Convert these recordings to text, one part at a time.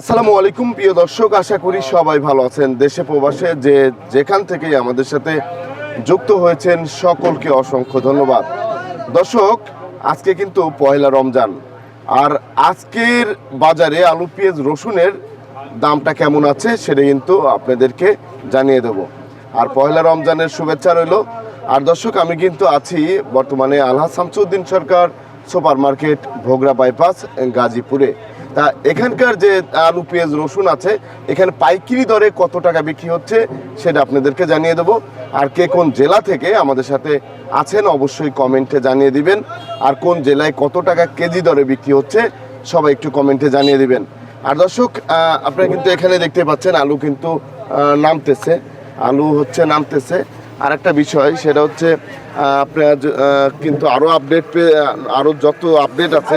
আসসালামু আলাইকুম, প্রিয় দর্শক। আশা করি সবাই ভালো আছেন। দেশে প্রবাসে যে যেখান থেকেই আমাদের সাথে যুক্ত হয়েছেন, সকলকে অসংখ্য ধন্যবাদ। দর্শক, আজকে কিন্তু পয়লা রমজান। আর আজকের বাজারে আলু, পেঁয়াজ, রসুনের দামটা কেমন আছে সেটা কিন্তু আপনাদেরকে জানিয়ে দেব। আর পয়লা রমজানের শুভেচ্ছা রইল। আর দর্শক, আমি কিন্তু আছি বর্তমানে Alhaj Shamsuddin Sarkar super market Bhogra bypass, গাজীপুরে। এখানকার যে আলু, পেঁয়াজ, রসুন আছে, এখানে পাইকিরি দরে কত টাকা বিক্রি হচ্ছে সেটা আপনাদেরকে জানিয়ে দেবো। আর কে কোন জেলা থেকে আমাদের সাথে আছেন অবশ্যই কমেন্টে জানিয়ে দিবেন। আর কোন জেলায় কত টাকা কেজি দরে বিক্রি হচ্ছে সবাই একটু কমেন্টে জানিয়ে দিবেন। আর দর্শক আপনারা কিন্তু এখানে দেখতে পাচ্ছেন আলু কিন্তু নামতেছে। আলু হচ্ছে নামতেছে। আর একটা বিষয়, সেটা হচ্ছে আপনার কিন্তু আরও আপডেট পেয়ে আরও যত আপডেট আছে,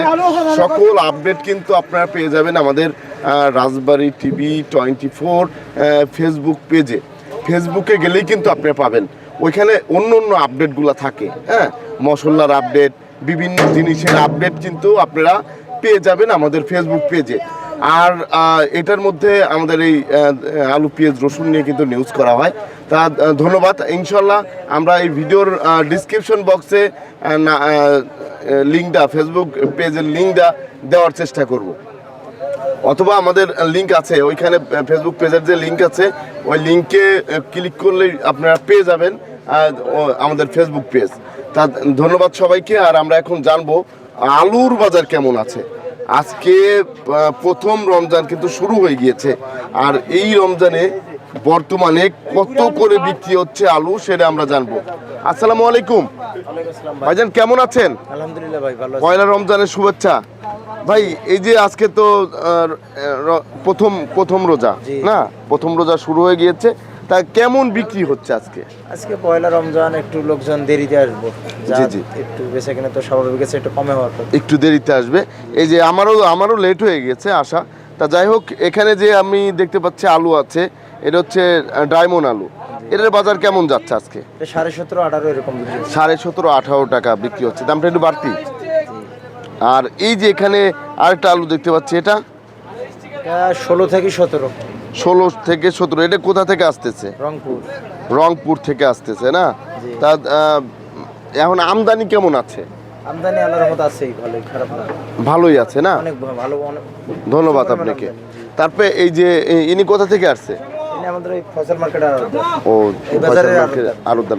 সকল আপডেট কিন্তু আপনারা পেয়ে যাবেন আমাদের Rajbari TV twenty four Facebook পেজে ফেসবুকে গেলেই কিন্তু আপনি পাবেন। ওইখানে অন্য অন্য আপডেটগুলো থাকে হ্যাঁ? মশলার আপডেট বিভিন্ন জিনিসের আপডেট কিন্তু আপনারা পেয়ে যাবেন আমাদের ফেসবুক পেজে আর এটার মধ্যে আমাদের এই আলু, পেঁয়াজ, রসুন নিয়ে কিন্তু নিউজ করা হয়। তা ধন্যবাদ। ইনশাল্লাহ আমরা এই ভিডিওর ডিসক্রিপশন বক্সে লিঙ্কটা ফেসবুক পেজের লিঙ্কটা দেওয়ার চেষ্টা করব। অথবা আমাদের লিঙ্ক আছে, ওইখানে ফেসবুক পেজের যে লিঙ্ক আছে, ওই লিঙ্কে ক্লিক করলেই আপনারা পেয়ে যাবেন আমাদের ফেসবুক পেজ তা, ধন্যবাদ সবাইকে, আর আমরা এখন জানব, আলুর বাজার কেমন আছে। আজকে প্রথম রমজান কিন্তু শুরু হয়ে গিয়েছে। আর এই রমজানে বর্তমানে কত করে বিক্রি হচ্ছে আলু সেটা আমরা জানব। আসসালামু আলাইকুম। ভাইজান কেমন আছেন? আলহামদুলিল্লাহ ভাই ভালো পয়লা রমজানের শুভেচ্ছা। ভাই এই যে আজকে তো প্রথম প্রথম রোজা না? প্রথম রোজা শুরু হয়ে গিয়েছে। তা কেমন বিক্রি হচ্ছে আজকে? আজকে পয়লা রমজান একটু লোকজন দেরিতে আসব। জি, জি। একটু বেচা কিনা তো স্বাভাবিক আছে একটু কমে হওয়ার কথা। একটু দেরিতে আসবে। এই যে আমারও আমারও লেট হয়ে গেছে আসা। তা যাই হোক এখানে যে আমি দেখতে পাচ্ছি আলু আছে এটা হচ্ছে ডায়মন্ড আলু। এটার বাজার কেমন যাচ্ছে আজকে? সাড়ে সতেরো আঠারো এরকম সাড়ে সতেরো আঠারো টাকা বিক্রি হচ্ছে। দামটা একটু বাড়তি? আর এই যে এখানে আরেকটা আলু দেখতে পাচ্ছি এটা ষোলো থেকে সতেরো। ষোলো থেকে সতেরো এটা কোথা থেকে আসতেছে? রংপুর। রংপুর থেকে আসতেছে না? তা এখন আমদানি কেমন আছে? আমদানি আল্লাহর ভালোই খারাপ না। ভালোই আছে না? অনেক ভালো অনেক ধন্যবাদ আপনাকে। তারপরে এই যে ইনি কোথা থেকে আসছে? আমাদের ওই ফসল মার্কেট ও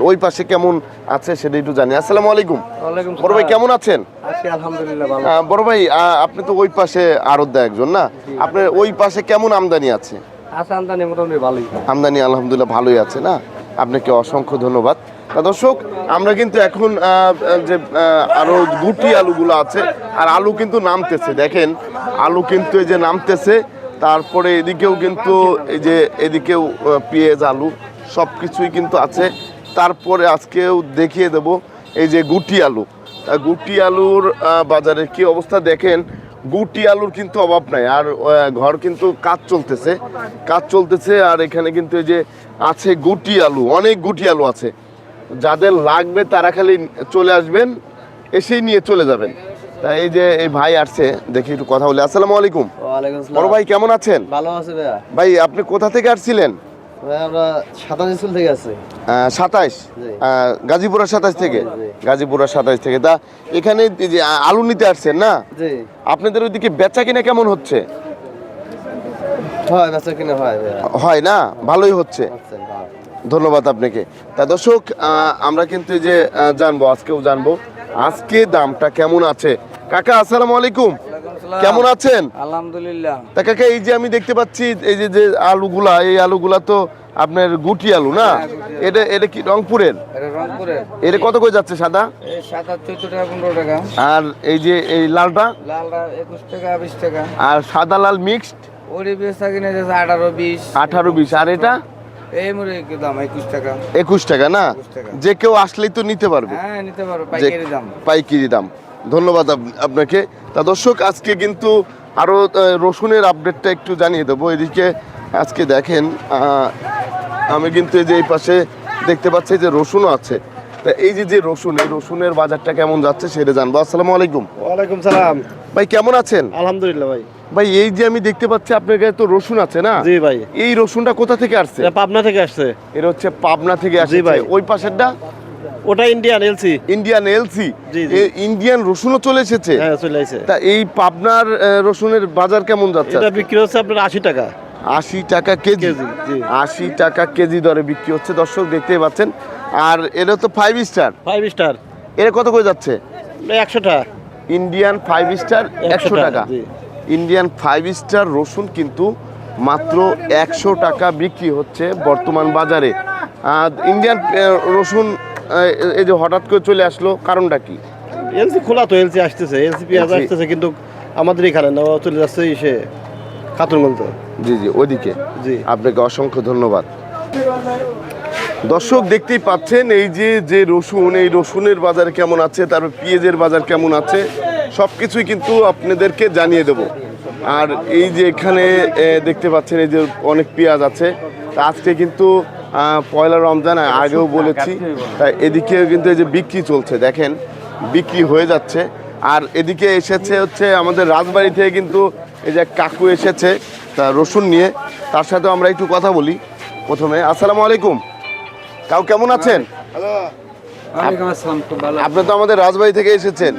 ওই পাশে কেমন আছে সেটা একটু জানি। আসসালামু আলাইকুম। বড় ভাই কেমন আছেন? আলহামদুলিল্লাহ ভালো। বড় ভাই আপনি তো ওই পাশে আরদা একজন না? আপনার ওই পাশে কেমন আমদানি আছে? আমদানি মোটামুটি ভালোই। আমদানি আলহামদুলিল্লাহ ভালোই আছে না? আপনাকে অসংখ্য ধন্যবাদ। দর্শক আমরা কিন্তু এখন যে আহ, আরও গুটি আলুগুলো আছে আর আলু কিন্তু নামতেছে। দেখেন আলু কিন্তু এই যে নামতেছে তারপরে এদিকেও কিন্তু এই যে এদিকেও পেঁয়াজ আলু সব কিছুই কিন্তু আছে। তারপরে আজকেও দেখিয়ে দেব এই যে গুটি আলু। গুটি আলুর বাজারের কি অবস্থা? দেখেন গুটি আলুর কিন্তু অভাব নাই। আর ঘর কিন্তু কাজ চলতেছে। কাজ চলতেছে আর এখানে কিন্তু এই যে আছে গুটি আলু অনেক গুটি আলু আছে। যাদের লাগবে তারা খালি চলে আসবেন এসেই নিয়ে চলে যাবেন। তা এই যে এই ভাই আসছে দেখি একটু কথা বলি। আসসালামু আলাইকুম। বড় ভাই কেমন আছেন? ভালো আছে ভাই আপনি কোথা থেকে আসছিলেন? আমরা সাতাশ স্কুল থেকে আছি। সাতাইশ জি। গাজীপুরের থেকে? জি। গাজীপুরের থেকে। তা এখানে যে আলু নিতে আসছেন না? আপনাদের ওইদিকে বেচা কিনা কেমন হচ্ছে? হয় বেচা কিনা হয় হয় না? ভালোই হচ্ছে। ধন্যবাদ আপনাকে। তা দর্শক আমরা কিন্তু এই যে জানব আজকেও জানব আজকে দামটা কেমন আছে? কাকা আসসালামু আলাইকুম। কেমন আছেন? আলহামদুলিল্লাহ। কাকা এই যে আমি দেখতে পাচ্ছি এই যে যে আলুগুলা এই আলুগুলা তো আপনার গুটি আলু না? এটা এটা কি রংপুরের? এটা কত করে যাচ্ছে সাদা? আর এই যে এই লালটা? আর সাদা লাল মিক্সড? আঠারো বিশ। আর এটা? একুশ টাকা। না? যে কেউ আসলেই তো নিতে পারবে। হ্যাঁ পাইকারি দাম। ধন্যবাদ আপ- আপনাকে। তা দর্শক আজকে কিন্তু আরও রসুনের আপডেটটা একটু জানিয়ে দেবো। এদিকে আজকে দেখেন আমি কিন্তু এই যে এই পাশে দেখতে পাচ্ছি যে রসুনও আছে। তা এই যে যে রসুন এই রসুনের বাজারটা কেমন যাচ্ছে সেটা জানব। আসসালামু আলাইকুম। ওয়ালাইকুম সালাম। ভাই কেমন আছেন? আলহামদুলিল্লাহ ভাই। ভাই এই যে আমি দেখতে পাচ্ছি আপনার কাছে তো রসুন আছে না? জি ভাই। এই রসুনটা কোথা থেকে আসছে? পাবনা থেকে আসছে। এটা হচ্ছে পাবনা থেকে আসছে। ভাই। ওই পাশেরটা? ওটা Indian LC Indian LC. Indian রসুনও চলে এসেছে? হ্যাঁ চলে আসছে তা এই পাবনার রসুনের বাজার কেমন যাচ্ছে এটা বিক্রি হচ্ছে আপনার আশি টাকা। আশি টাকা কেজি। আশি টাকা কেজি দরে বিক্রি হচ্ছে দর্শক দেখতেই পাচ্ছেন। আর এটা তো ফাইভ স্টার ফাইভ স্টার এটা কত করে যাচ্ছে? একশো টাকা। ইন্ডিয়ান ফাইভ স্টার একশো টাকা, ইন্ডিয়ান ফাইভ স্টার রসুন কিন্তু মাত্র একশো টাকা বিক্রি হচ্ছে বর্তমান বাজারে। আর ইন্ডিয়ান রসুন এই যে হঠাৎ করে চলে আসলো কারণটা কি? এলসি খোলা তো এলসি আসতেছে এলসি পেঁয়াজ আসতেছে কিন্তু আমাদের এখানে না চলে যাচ্ছে সে খাতুনগঞ্জ জি জি ওইদিকে। জি। আপনাকে অসংখ্য ধন্যবাদ। দর্শক দেখতেই পাচ্ছেন এই যে যে রসুন এই রসুনের বাজার কেমন আছে তারপর পেঁয়াজের বাজার কেমন আছে সব কিছুই কিন্তু আপনাদেরকে জানিয়ে দেব। আর এই যে এখানে দেখতে পাচ্ছেন এই যে অনেক পেঁয়াজ আছে আজকে কিন্তু পয়লা রমজান আগেও বলেছি। তাই এদিকেও কিন্তু এই যে বিক্রি চলছে দেখেন বিক্রি হয়ে যাচ্ছে। আর এদিকে এসেছে হচ্ছে আমাদের রাজবাড়ি থেকে কিন্তু এই যে কাকু এসেছে তা রসুন নিয়ে। তার সাথে আমরা একটু কথা বলি প্রথমে। আসসালামু আলাইকুম। কাউ কেমন আছেন? আপনি তো আমাদের রাজবাড়ি থেকে এসেছেন।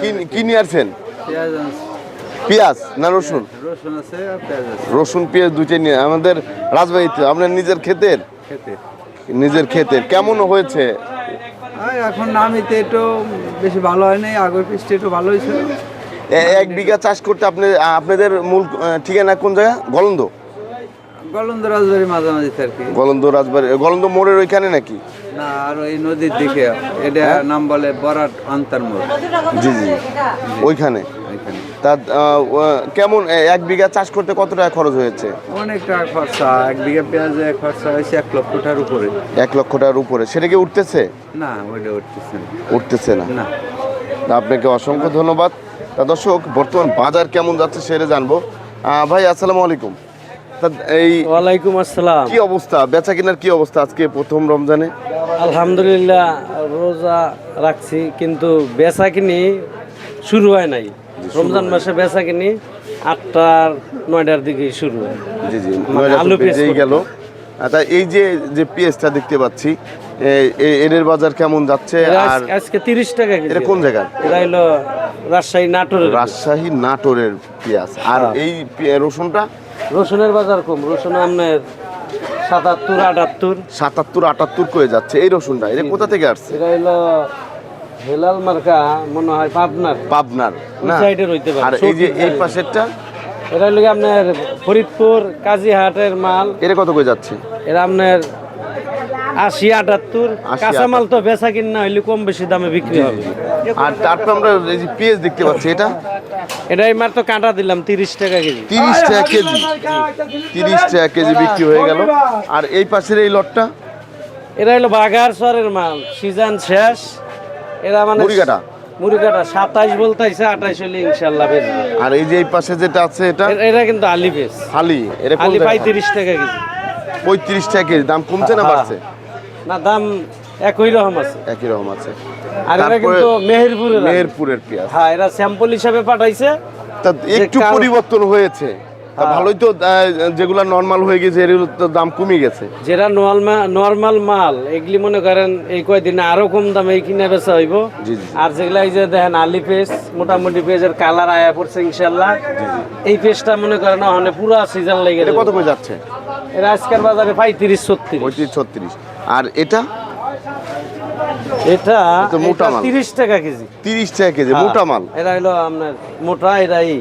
কি কি নিয়ে আসছেন? পেঁয়াজ না রসুন? রসুন আছে পেঁয়াজ আছে। রসুন পেঁয়াজ দুইটাই নিয়ে আমাদের রাজবাড়িতে আপনার নিজের ক্ষেতের? নিজের ক্ষেতের কেমন হয়েছে? এখন নামিতে একটু বেশি ভালো হয় নাই আগের পিসটা একটু ভালো হয়েছিল এ- এক বিঘা চাষ করতে আপনি আপনাদের মূল ঠিকানা কোন জায়গা? গলন্দ? গলন্দ রাজবাড়ি মাঝামাঝি আর কি গলন্দ রাজবাড়ি গলন্দ মোড়ের ওইখানে নাকি? না আর ওই নদীর দিকে। এটা নাম বলে বরাট আন্তর্মোড় জি জি। ওইখানে? এখানে। তা কেমন এক বিঘা চাষ করতে কত টাকা খরচ হয়েছে? অনেক টাকা খরচা এক বিঘা পেঁয়াজে খরচা হয়েছে এক লক্ষ টাকার উপরে। এক লক্ষ টাকার উপরে। সেটা কি উঠতেছে? না ওইটা উঠতেছে না। উঠতেছে না। না। তা আপনাকে অসংখ্য ধন্যবাদ। তা দর্শক বর্তমান বাজার কেমন যাচ্ছে সেটা জানব। ভাই আসসালামু আলাইকুম। তা এই ওয়ালাইকুম আসসালাম। কি অবস্থা? বেচা কেনার কি অবস্থা আজকে প্রথম রমজানে? আলহামদুলিল্লাহ রোজা রাখছি কিন্তু বেচা কিনি শুরু হয় নাই। রমজান মাসে বেচা কিনি আটটার নয়টার দিকে শুরু হয়। জি জি মানে আলু পেঁয়াজ গেল। তা এই যে যে পেঁয়াজটা দেখতে পাচ্ছি এর বাজার কেমন যাচ্ছে? আর আজকে তিরিশ টাকা এটা কোন জায়গার? এটা হলো রাজশাহী নাটোরের। রাজশাহী নাটোরের পেঁয়াজ। আর হ্যাঁ। এই রসুনটা? রসুনের বাজার কম। রসুন আপনার সাতাত্তর আটাত্তর। সাতাত্তর আটাত্তর করে যাচ্ছে। এই রসুনটা এটা কোথা থেকে আসছে? এটা হলো হেলাল মার্কা মনে হয় পাবনার। পাবনার না? সাইডের হইতে পারে, আর এই যে এই পাশেরটা? এটা হলো গিয়ে আপনার ফরিদপুর কাজীহাটের মাল। এটা কত করে যাচ্ছে? এরা আপনার আশি আটাত্তর। কাঁচামাল তো বেচা কিনা হইলে কম বেশি দামে বিক্রি হবে। আর তারপর আমরা এই যে পেঁয়াজ দেখতে পাচ্ছি এটা? এটাই মার তো কাঁটা দিলাম তিরিশ টাকা কেজি। তিরিশ টাকা কেজি। তিরিশ টাকা কেজি বিক্রি হয়ে গেল। আর এই পাশের এই লটটা? এরা হলো বাগার সরের মাল। সিজন শেষ। এরা মানে মুড়িকাটা? মুড়িকাটা সাতাইশ বলতেছে আঠাইশ হলে ইনশাল্লাহ বেচবে আর এই যে এই পাশে যেটা আছে এটা? এ- এরা কিন্তু আলি এটা আলি জায়গা? পঁয়ত্রিশ টাকা কেজি। পঁয়ত্রিশ টাকা কেজি। দাম কমছে না হ্যাঁ। বাড়ছে? না দাম একই রকম আছে। একই রকম আছে। আর কিন্তু মেহেরপুরের মেহেরপুরের পেঁয়াজ। হ্যাঁ এরা স্যাম্পল হিসাবে পাঠাইছে তা একটু পরিবর্তন হয়েছে। হ্যাঁ। ভালোই তো যেগুলা নর্মাল হয়ে গেছে এগুলো তো দাম কমে গেছে। যেটা নর্মাল মাল এগুলি মনে করেন এই কয়দিনে আরও কম দামে এই কিনা বেচা হইব। আর যেগুলা এই যে দেখেন আলি পেস্ট মোটামুটি পেঁয়াজের কালার আয়া পড়ছে ইনশাল্লাহ এই পেস্টটা মনে করেন ওখানে পুরা সিজন লেগে কত করে যাচ্ছে? এরা আজকের বাজারে পঁয়ত্রিশ ছত্রিশ। পঁয়ত্রিশ ছত্রিশ। আর এটা? এটা মোটা মাল। তিরিশ টাকা কেজি। তিরিশ টাকা কেজি হ্যাঁ। মোটা মাল। এরা হলো আপনার মোটা এরা এই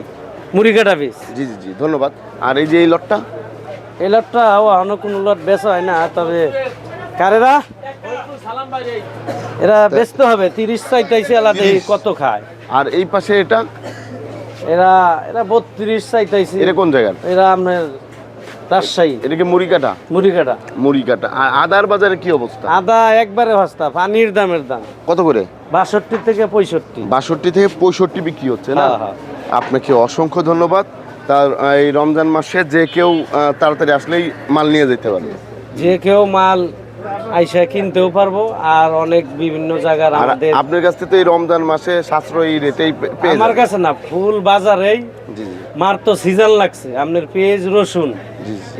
মুড়ি কাটা পিস জি জি জি ধন্যবাদ। আর এই যে এই লটটা? এই লটটা ও অন্য কোনো লট বেচা হয় না তবে কারেরা? এরা ব্যস্ত হবে তিরিশ চাইতাইছে আলাদা কত খায়। আর এই পাশে এটা? এরা এরা বত্রিশ চাইতাইছে। এটা কোন জায়গার? এরা আপনার রাজশাহী। এটাকে মুড়ি কাটা? মুড়ি কাটা। মুড়ি কাটা। আর আদার বাজারে কি অবস্থা? আদা একবারে সস্তা পানির দামের দাম। কত করে? বাষট্টি থেকে পঁয়ষট্টি। বাষট্টি থেকে পঁয়ষট্টি বিক্রি হচ্ছে না? হ্যাঁ, হ্যাঁ। আপনাকে অসংখ্য ধন্যবাদ। তার এই রমজান মাসে যে কেউ তাড়াতাড়ি আসলেই মাল নিয়ে যেতে পারবে। যে কেউ মাল আইসা কিনতেও পারব আর অনেক বিভিন্ন জায়গার আমাদের আপনার কাছ থেকে এই রমজান মাসে সাশ্রয়ী রেটেই আমার কাছে না ফুল বাজারেই মার তো সিজন লাগছে। আপনার পেঁয়াজ রসুন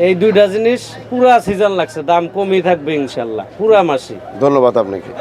এই দুইটা জিনিস পুরা সিজন লাগছে দাম কমই থাকবে ইনশাল্লাহ পুরা মাসি ধন্যবাদ আপনাকে।